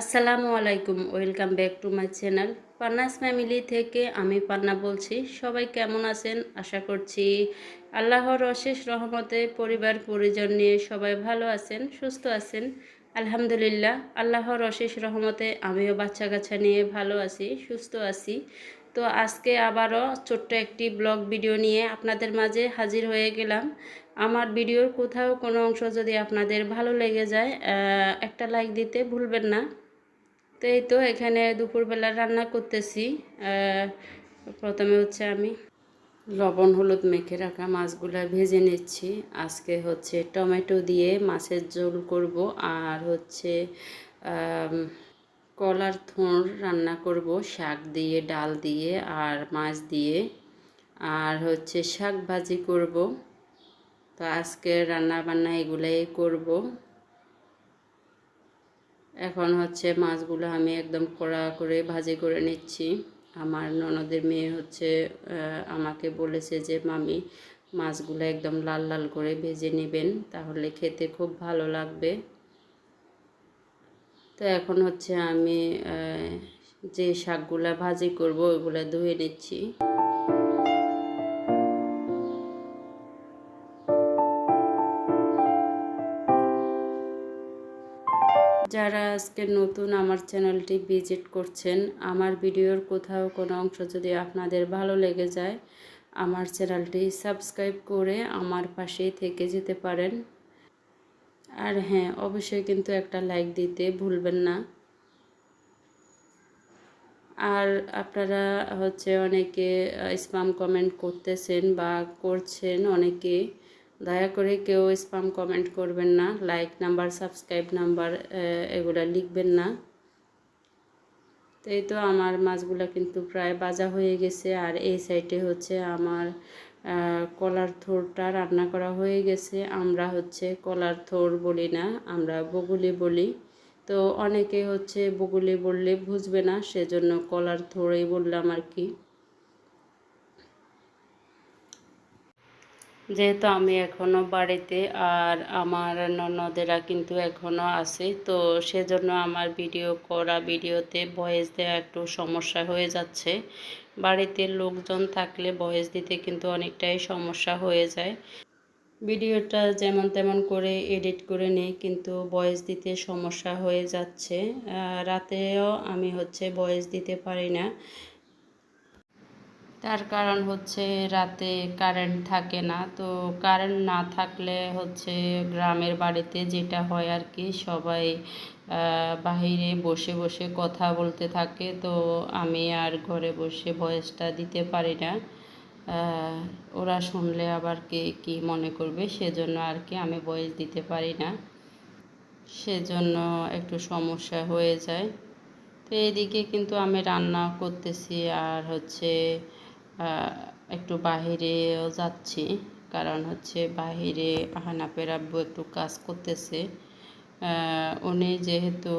আসসালামু আলাইকুম, welcome back to my channel. Panna's family থেকে আমি পান্না বলছি। সবাই কেমন আছেন? আশা করছি আল্লাহর অশেষ রহমতে পরিবার, পরিজন নিয়ে সবাই ভালো আছেন, সুস্থ আছেন। আলহামদুলিল্লাহ, আল্লাহর অশেষ রহমতে আমিও বাচ্চা কাচ্চা নিয়ে ভালো আছি, সুস্থ আছি। তো আজকে আবারও ছোট্ট একটি ব্লগ ভিডিও নিয়ে আপনাদের মাঝে হাজির হয়ে গেলাম। আমার ভিডিওর কোথাও কোনো অংশ যদি আপনাদের ভালো লেগে যায় একটা লাইক দিতে ভুলবেন না। তো এই তো এখানে দুপুরবেলা রান্না করতেছি। প্রথমে হচ্ছে আমি লবণ হলুদ মেখে রাখা মাছগুলা ভেজে নিচ্ছি। আজকে হচ্ছে টমেটো দিয়ে মাছের ঝোল করব আর হচ্ছে কলার থোড় রান্না করব, শাক দিয়ে, ডাল দিয়ে আর মাছ দিয়ে। আর হচ্ছে শাক ভাজি করব। তো আজকে রান্না বান্না এগুলাই করব। এখন হচ্ছে মাছগুলো আমি একদম কড়া করে ভাজি করে নিচ্ছি। আমার ননদের মেয়ে হচ্ছে আমাকে বলেছে যে, মামি, মাছগুলো একদম লাল লাল করে ভেজে নেবেন, তাহলে খেতে খুব ভালো লাগবে। তো এখন হচ্ছে আমি যে শাকগুলা ভাজি করব ওগুলা ধুয়ে নিচ্ছি। যারা আজকে নতুন আমার চ্যানেলটি ভিজিট করছেন, আমার ভিডিওর কোথাও কোনো অংশ যদি আপনাদের ভালো লেগে যায়, আমার চ্যানেলটি সাবস্ক্রাইব করে আমার পাশেই থেকে যেতে পারেন। আর হ্যাঁ অবশ্যই কিন্তু একটা লাইক দিতে ভুলবেন না। আর আপনারা হচ্ছে অনেকে স্পাম কমেন্ট করতেছেন বা করছেন অনেকে দয়া করে কেউ স্পাম কমেন্ট করবেন না লাইক নাম্বার সাবস্ক্রাইব নাম্বার এগুলা লিখবেন না। তো এই তো আমার মাছগুলো কিন্তু প্রায় বাজা হয়ে গেছে, আর এই সাইডে হচ্ছে আমার কলার থোরটা রান্না করা হয়ে গেছে। আমরা হচ্ছে কলার থোর বলি না, আমরা বগুলি বলি। তো অনেকে হচ্ছে বগুলি বললে বুঝবে না, সেজন্য কলার থোড়েই বললাম আর কি। যেহেতু আমি এখনও বাড়িতে আর আমার ননদেরা কিন্তু এখনও আছে, তো সেজন্য আমার ভিডিও করা ভিডিওতে ভয়েস দেওয়া একটু সমস্যা হয়ে যাচ্ছে। বাড়িতে লোকজন থাকলে ভয়েস দিতে কিন্তু অনেকটাই সমস্যা হয়ে যায়। ভিডিওটা যেমন তেমন করে এডিট করে নিই, কিন্তু ভয়েস দিতে সমস্যা হয়ে যাচ্ছে। রাতেও আমি হচ্ছে ভয়েস দিতে পারি না। তার কারণ হচ্ছে রাতে কারেন্ট থাকে না। তো কারেন্ট না থাকলে হচ্ছে গ্রামের বাড়িতে যেটা হয় আর কি সবাই বাহিরে বসে বসে কথা বলতে থাকে। তো আমি আর ঘরে বসে ভয়েসটা দিতে পারি না। ওরা শুনলে আবার কে কী মনে করবে, সেজন্য আর কি আমি ভয়েস দিতে পারি না। সেজন্য একটু সমস্যা হয়ে যায়। তো এইদিকে কিন্তু আমি রান্না করতেছি আর হচ্ছে একটু বাহিরেও যাচ্ছি। কারণ হচ্ছে বাহিরে হানাপের আব্বু একটু কাজ করতেছে। উনি যেহেতু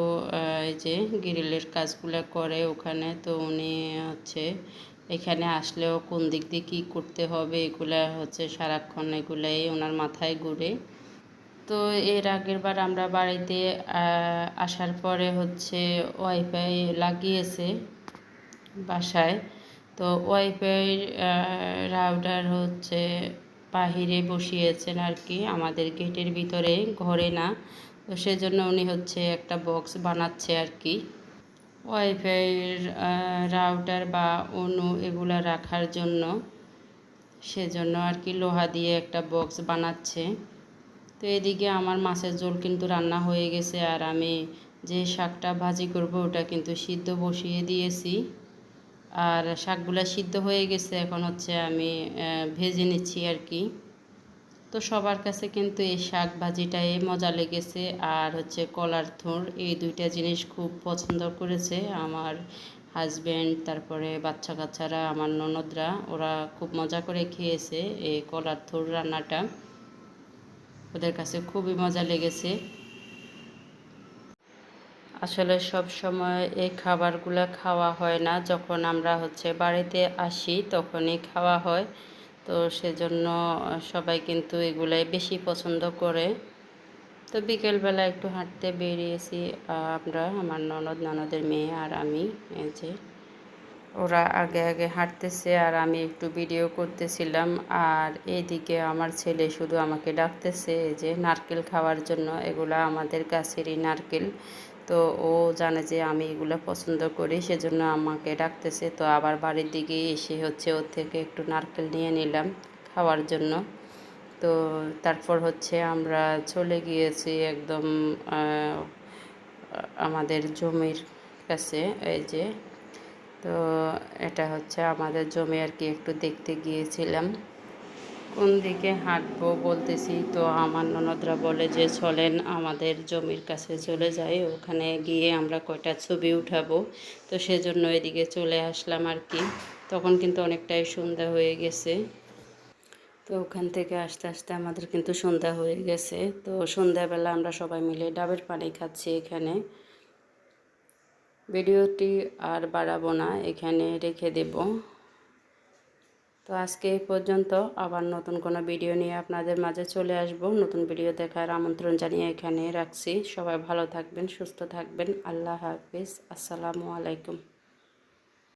এই যে গ্রিলের কাজগুলো করে ওখানে, তো উনি হচ্ছে এখানে আসলেও কোন দিক দিয়ে কী করতে হবে, এগুলা হচ্ছে সারাক্ষণ এগুলাই ওনার মাথায় ঘুরে। তো এর আগের বার আমরা বাড়িতে আসার পরে হচ্ছে ওয়াইফাই লাগিয়েছে বাসায়। তো ওয়াইফাই রাউটার হচ্ছে বাহিরে বসিয়েছেন আর কি, আমাদের গেটের ভিতরে, ঘরে না। তো সেজন্য উনি হচ্ছে একটা বক্স বানাচ্ছে আর কি। ওয়াইফাইয়ের রাউটার বা অনু এগুলা রাখার জন্য সেজন্য আর কি লোহা দিয়ে একটা বক্স বানাচ্ছে। তো এদিকে আমার মাছের ঝোল কিন্তু রান্না হয়ে গেছে, আর আমি যে শাকটা ভাজি করব ওটা কিন্তু সিদ্ধ বসিয়ে দিয়েছি। আর শাকগুলা সিদ্ধ হয়ে গেছে, এখন হচ্ছে আমি ভেজে নিচ্ছি আর কি। তো সবার কাছে কিন্তু এই শাক ভাজিটাই মজা লেগেছে। আর হচ্ছে কলার থোড়, এই দুইটা জিনিস খুব পছন্দ করেছে আমার হাজব্যান্ড তারপরে বাচ্চা কাচ্চারা, আমার ননদরা, ওরা খুব মজা করে খেয়েছে এই কলার থোড় রান্নাটা। ওদের কাছে খুবই মজা লেগেছে। আসলে সব সময় এই খাবারগুলো খাওয়া হয় না। যখন আমরা হচ্ছে বাড়িতে আসি তখনই খাওয়া হয়। তো সেজন্য সবাই কিন্তু এগুলাই বেশি পছন্দ করে। তো বিকেলবেলা একটু হাঁটতে বেরিয়েছি আমরা, আমার ননদ, ননদের মেয়ে আর আমি, এই যে। ওরা আগে আগে হাঁটতেছে আর আমি একটু ভিডিও করতেছিলাম। আর এইদিকে আমার ছেলে শুধু আমাকে ডাকতেছে যে নারকেল খাওয়ার জন্য। এগুলা আমাদের গাছেরই নারকেল। তো ও জানে যে আমি এগুলো পছন্দ করি, সেজন্য আমাকে ডাকতেছে। তো আবার বাড়ির দিকে এসে হচ্ছে ওর থেকে একটু নারকেল নিয়ে নিলাম খাওয়ার জন্য। তো তারপর হচ্ছে আমরা চলে গিয়েছি একদম আমাদের জমির কাছে, এই যে। তো এটা হচ্ছে আমাদের জমি আর কি, একটু দেখতে গিয়েছিলাম। কোন দিকে হাঁটবো বলতেছি, তো আমার ননদরা বলে যে, চলেন আমাদের জমির কাছে চলে যাই, ওখানে গিয়ে আমরা কয়টা ছবি উঠাবো। তো সেজন্য এদিকে চলে আসলাম আর কি। তখন কিন্তু অনেকটাই সন্ধ্যা হয়ে গেছে। তো ওখান থেকে আস্তে আস্তে আমাদের কিন্তু সন্ধ্যা হয়ে গেছে। তো সন্ধ্যাবেলা আমরা সবাই মিলে ডাবের পানি খাচ্ছি এখানে। ভিডিওটি আর বাড়াবো না, এখানে রেখে দেব। তো আজকে এই পর্যন্ত আবার নতুন কোনো ভিডিও নিয়ে আপনাদের মাঝে চলে আসব। নতুন ভিডিও দেখার আমন্ত্রণ জানিয়ে এখানে রাখছি। সবাই ভালো থাকবেন, সুস্থ থাকবেন। আল্লাহ হাফিজ। আসসালামু আলাইকুম।